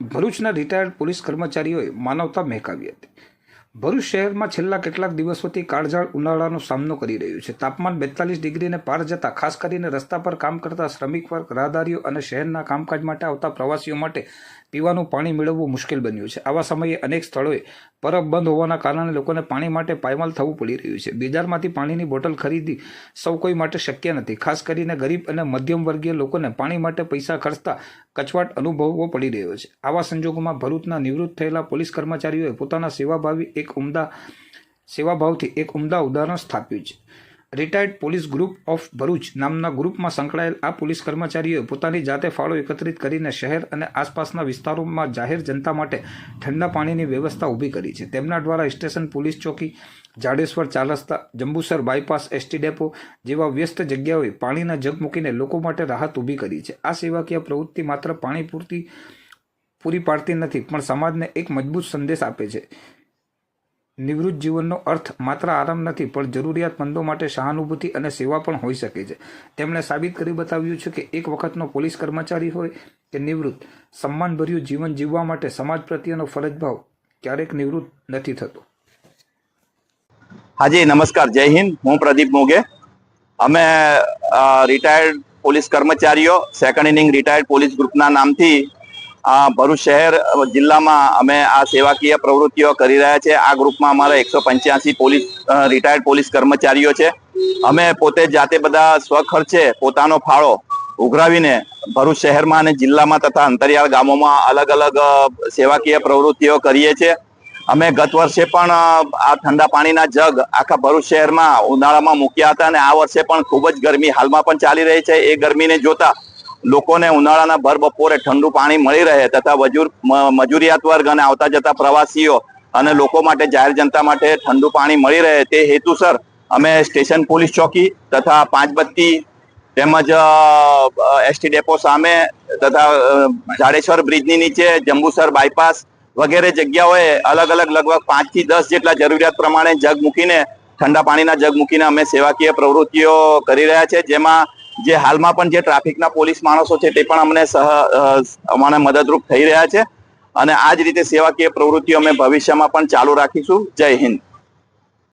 ભરૂચના retired police કર્મચારીઓએ માનવતા મહેકાવી હતી. ભરૂચ શહેરમાં છેલ્લા કેટલાક દિવસોથી કાળઝાળ ઉનાળાનો સામનો કરી રહ્યું છે. તાપમાન બેતાલીસ ડિગ્રીને પાર જતા ખાસ કરીને રસ્તા પર કામ કરતા શ્રમિક વર્ગ, રાહદારીઓ અને શહેરના કામકાજ માટે આવતા પ્રવાસીઓ માટે પીવાનું પાણી મેળવવું મુશ્કેલ બન્યું છે. આવા સમયે અનેક સ્થળોએ પરબ બંધ હોવાના કારણે લોકોને પાણી માટે પાયમાલ થવું પડી રહ્યું છે. બજારમાંથી પાણીની બોટલ ખરીદી સૌ કોઈ માટે શક્ય નથી. ખાસ કરીને ગરીબ અને મધ્યમ વર્ગીય લોકોને પાણી માટે પૈસા ખર્ચતા કચવાટ અનુભવવો પડી રહ્યો છે. આવા સંજોગોમાં ભરૂચના નિવૃત્ત થયેલા પોલીસ કર્મચારીઓએ પોતાના સેવાભાવી એક ઉમદા, સેવાભાવથી એક ઉમદા ઉદાહરણ સ્થાપ્યું છે. Retired police group of Bharuch નામના ગ્રુપમાં સંકળાયેલ આ પોલીસ કર્મચારીઓએ પોતાની જાતે ફાળો એકત્રિત કરીને શહેર અને આસપાસના વિસ્તારોમાં જાહેર જનતા માટે ઠંડા પાણીની વ્યવસ્થા ઊભી કરી છે. તેમના દ્વારા સ્ટેશન પોલીસ ચોકી, જાડેશ્વર ચાર રસ્તા જંબુસર બાયપાસ, એસટી ડેપો જેવા વ્યસ્ત જગ્યાઓએ પાણીના જગ મૂકીને લોકો માટે રાહત ઊભી કરી છે. આ સેવાકીય પ્રવૃત્તિ માત્ર પાણી પૂરતી પૂરી પાડતી નથી, પણ સમાજને એક મજબૂત સંદેશ આપે છે. નિવૃત્ત જીવનનો અર્થ માત્ર આરામ નથી, પણ જરૂરિયાતમંદો માટે સહાનુભૂતિ અને સેવા પણ હોઈ શકે છે. તેમણે સાબિત કરી બતાવ્યું છે કે એક વખતનો પોલીસ કર્મચારી હોય કે નિવૃત્ત, સન્માનભર્યું જીવન જીવવા માટે સમાજ પ્રત્યેનો ફરજભાવ ક્યારેક નિવૃત્ત નથી થતો. હાજી, નમસ્કાર, જય હિન્દ. હું પ્રદીપ મોગે. અમે રિટાયર્ડ પોલીસ કર્મચારીઓ સેકન્ડ ઇનિંગ રિટાયર્ડ પોલીસ ગ્રુપના નામથી અ, ભરૂચ શહેર જિલ્લામાં અમે આ સેવાકીય પ્રવૃત્તિઓ કરી રહ્યા છે. આ ગ્રુપમાં અમારા એકસો પંચ્યાસી પોલીસ રિટાયર્ડ પોલીસ કર્મચારીઓ છે. અમે પોતે જાતે બધા સ્વખર્ચે પોતાનો ફાળો ઉઘરાવીને ભરૂચ શહેરમાં અને જિલ્લામાં તથા અંતરિયાળ ગામોમાં અલગ અલગ સેવાકીય પ્રવૃત્તિઓ કરીએ છીએ. અમે ગત વર્ષે પણ આ ઠંડા પાણીના જગ આખા ભરૂચ શહેરમાં ઉનાળામાં મૂક્યા હતા અને આ વર્ષે પણ ખૂબ જ ગરમી હાલમાં પણ ચાલી રહી છે. એ ગરમીને જોતા લોકોને ઉનાળાના ભર બપોરે ઠંડુ પાણી મળી રહે તથા મજૂર મજૂરિયાત વર્ગ અને આવતા જતા પ્રવાસીઓ અને લોકો માટે જાહેર જનતા માટે ઠંડુ પાણી મળી રહે તે હેતુસર અમે સ્ટેશન પોલીસ ચોકી તથા પાંચબત્તી તેમજ એસટી ડેપો સામે તથા જાડેશ્વર બ્રિજની નીચે જંબુસર બાયપાસ વગેરે જગ્યાઓએ અલગ અલગ લગભગ પાંચથી દસ જેટલા જરૂરિયાત પ્રમાણે જગ મૂકીને ઠંડા પાણીના જગ મૂકીને અમે સેવાકીય પ્રવૃત્તિઓ કરી રહ્યા છે, જેમાં જે હાલમાં પણ જે ટ્રાફિકના પોલીસ માણસો છે તે પણ અમને સહ અમને મદદરૂપ થઈ રહ્યા છે. અને આ જ રીતે સેવાકીય પ્રવૃત્તિઓ અમે ભવિષ્યમાં પણ ચાલુ રાખીશું. જય હિન્દ.